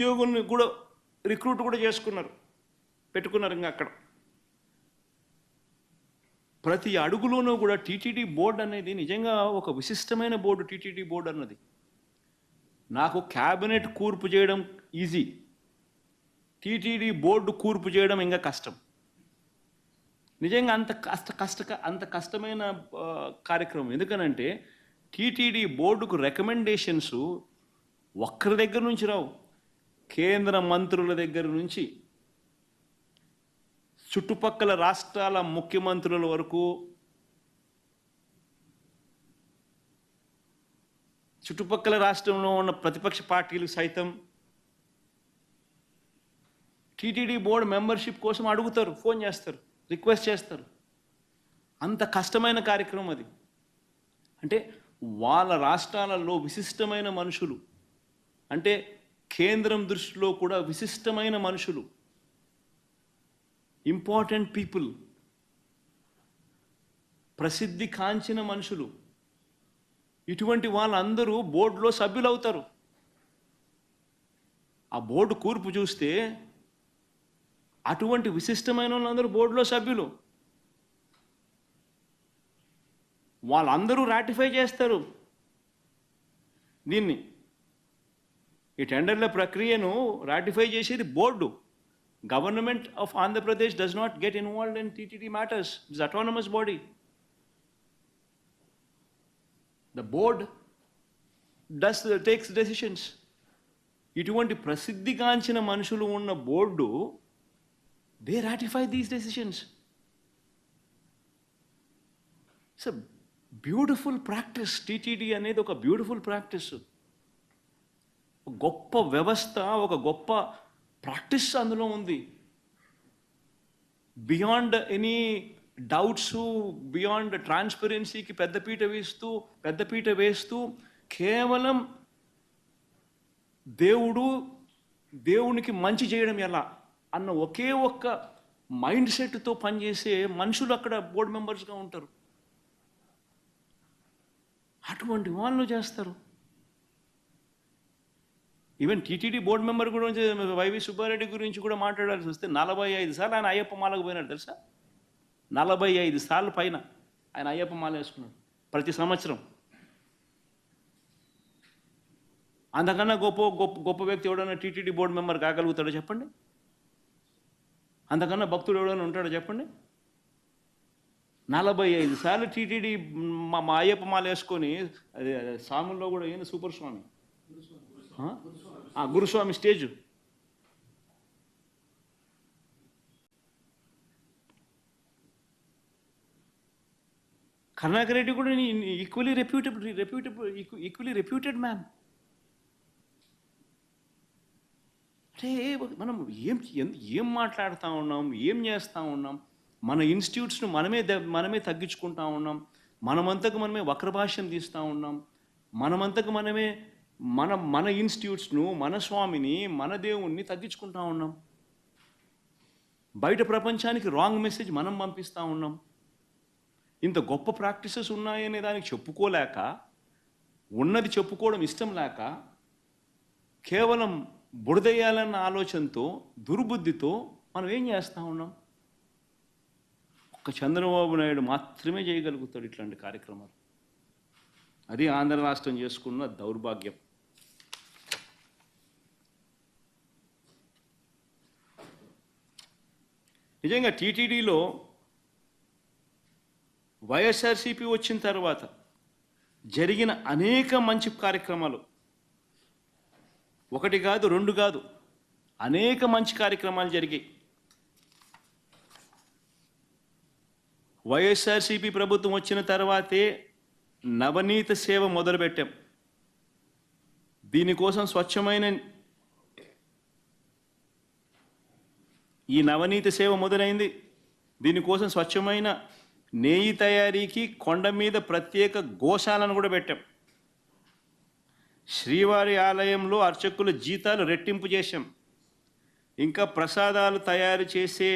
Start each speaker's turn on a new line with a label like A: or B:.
A: ఉద్యోగుల్ని కూడా రిక్రూట్ కూడా చేసుకున్నారు. పెట్టుకున్నారు ఇంకా అక్కడ. ప్రతి అడుగులోనూ కూడా టీటీడీ బోర్డు అనేది నిజంగా ఒక విశిష్టమైన బోర్డు టీటీడీ బోర్డు అన్నది. నాకు క్యాబినెట్ కూర్పు చేయడం ఈజీ. టీటీడీ బోర్డు కూర్పు చేయడం ఇంకా కష్టం. నిజంగా అంత కష్ట కష్ట అంత కష్టమైన కార్యక్రమం. ఎందుకనంటే టీటీడీ బోర్డుకు రికమెండేషన్స్ ఒక్కరి దగ్గర నుంచి రావు. కేంద్ర మంత్రుల దగ్గర నుంచి చుట్టుపక్కల రాష్ట్రాల ముఖ్యమంత్రుల వరకు చుట్టుపక్కల రాష్ట్రంలో ఉన్న ప్రతిపక్ష పార్టీలు సైతం టీటీడీ బోర్డు మెంబర్షిప్ కోసం అడుగుతారు ఫోన్ చేస్తారు రిక్వెస్ట్ చేస్తారు. అంత కష్టమైన కార్యక్రమం అది. అంటే వాళ్ళ రాష్ట్రాలలో విశిష్టమైన మనుషులు. అంటే కేంద్రం దృష్టిలో కూడా విశిష్టమైన మనుషులు. ఇంపార్టెంట్ పీపుల్ ప్రసిద్ధి కాంచిన మనుషులు. ఇటువంటి వాళ్ళందరూ బోర్డులో సభ్యులు అవుతారు ఆ బోర్డు కూర్పు చూస్తే అటువంటి విశిష్టమైన వాళ్ళందరూ బోర్డులో సభ్యులు. వాళ్ళందరూ రాటిఫై చేస్తారు. దీన్ని ఈ టెండర్ల ప్రక్రియను రాటిఫై చేసేది board. Government of Andhra Pradesh does not get involved in TTD matters it's autonomous body the board does takes decisions ఇటువంటి ప్రసిద్ధిగాంచిన మనుషులు ఉన్న board they ratify these decisions it's beautiful practice TTD అనేది ఒక బ్యూటిఫుల్ ప్రాక్టీస్ గొప్ప వ్యవస్థ ఒక గొప్ప ప్రాక్టీస్ అందులో ఉంది. బియాండ్ ఎనీ డౌట్స్ బియాండ్ ట్రాన్స్పరెన్సీకి పెద్దపీట వేస్తూ పెద్దపీట వేస్తూ కేవలం దేవుడు దేవునికి మంచి చేయడం ఎలా? అన్న ఒకే ఒక్క మైండ్ సెట్తో పనిచేసే మనుషులు అక్కడ బోర్డు మెంబర్స్గా ఉంటారు. అటువంటి వాళ్ళు చేస్తారు. ఈవెన్ టీటీడీ బోర్డు మెంబర్ గురించి వైవి సుబ్బారెడ్డి గురించి కూడా మాట్లాడాల్సి వస్తే నలభై ఐదు సార్లు ఆయన అయ్యప్ప మాలకు పోయినాడు తెలుసా? నలభై ఐదు సార్లు పైన ఆయన అయ్యప్ప మాల వేసుకున్నాడు ప్రతి సంవత్సరం. అంతకన్నా గొప్ప గొప్ప గొప్ప వ్యక్తి ఎవడన్నా టీటీడీ బోర్డు మెంబర్ కాగలుగుతాడో చెప్పండి? అంతకన్నా భక్తుడు ఎవడైనా ఉంటాడో చెప్పండి? నలభై ఐదు సార్లు టీటీడీ మా మా అయ్యప్ప మాల వేసుకొని స్వాముల్లో కూడా ఏంది సూపర్ స్వామి. ఆ? గురుస్వామి స్టేజ్. కరుణాకర్ రెడ్డి కూడా equally reputable reputable equally reputed man అంటే మనం ఏం ఏం మాట్లాడుతూ ఉన్నాం ఏం చేస్తూ ఉన్నాం? మన ఇన్స్టిట్యూట్స్ను మనమే మనమే తగ్గించుకుంటా ఉన్నాం. మనమంతకు మనమే వక్రభాష్యం తీస్తూ ఉన్నాం. మనమంతకు మనమే మన మన ఇన్స్టిట్యూట్స్ను మన స్వామిని మన దేవుణ్ణి తగ్గించుకుంటా ఉన్నాం. బయట ప్రపంచానికి రాంగ్ మెసేజ్ మనం పంపిస్తూ ఉన్నాం. ఇంత గొప్ప ప్రాక్టీసెస్ ఉన్నాయనే దానికి చెప్పుకోలేక ఉన్నది చెప్పుకోవడం ఇష్టం లేక కేవలం బుడదయ్యాలన్న ఆలోచనతో దుర్బుద్ధితో మనం ఏం చేస్తూ ఉన్నాం? ఒక్క చంద్రబాబు నాయుడు మాత్రమే చేయగలుగుతాడు ఇట్లాంటి కార్యక్రమాలు. అది ఆంధ్ర రాష్ట్రం చేసుకున్న దౌర్భాగ్యం. నిజంగా టీటీడీలో వైఎస్ఆర్సీపీ వచ్చిన తర్వాత జరిగిన అనేక మంచి కార్యక్రమాలు. ఒకటి కాదు రెండు కాదు అనేక మంచి కార్యక్రమాలు జరిగాయి. వైఎస్ఆర్సీపీ ప్రభుత్వం వచ్చిన తర్వాతే నవనీత సేవ మొదలుపెట్టాం. దీనికోసం స్వచ్ఛమైన ఈ నవనీతి సేవ మొదలైంది. దీనికోసం స్వచ్ఛమైన నేయి తయారీకి కొండ మీద ప్రత్యేక గోశాలను కూడా పెట్టాం. శ్రీవారి ఆలయంలో అర్చకుల జీతాలు రెట్టింపు చేశాం. ఇంకా ప్రసాదాలు తయారు చేసే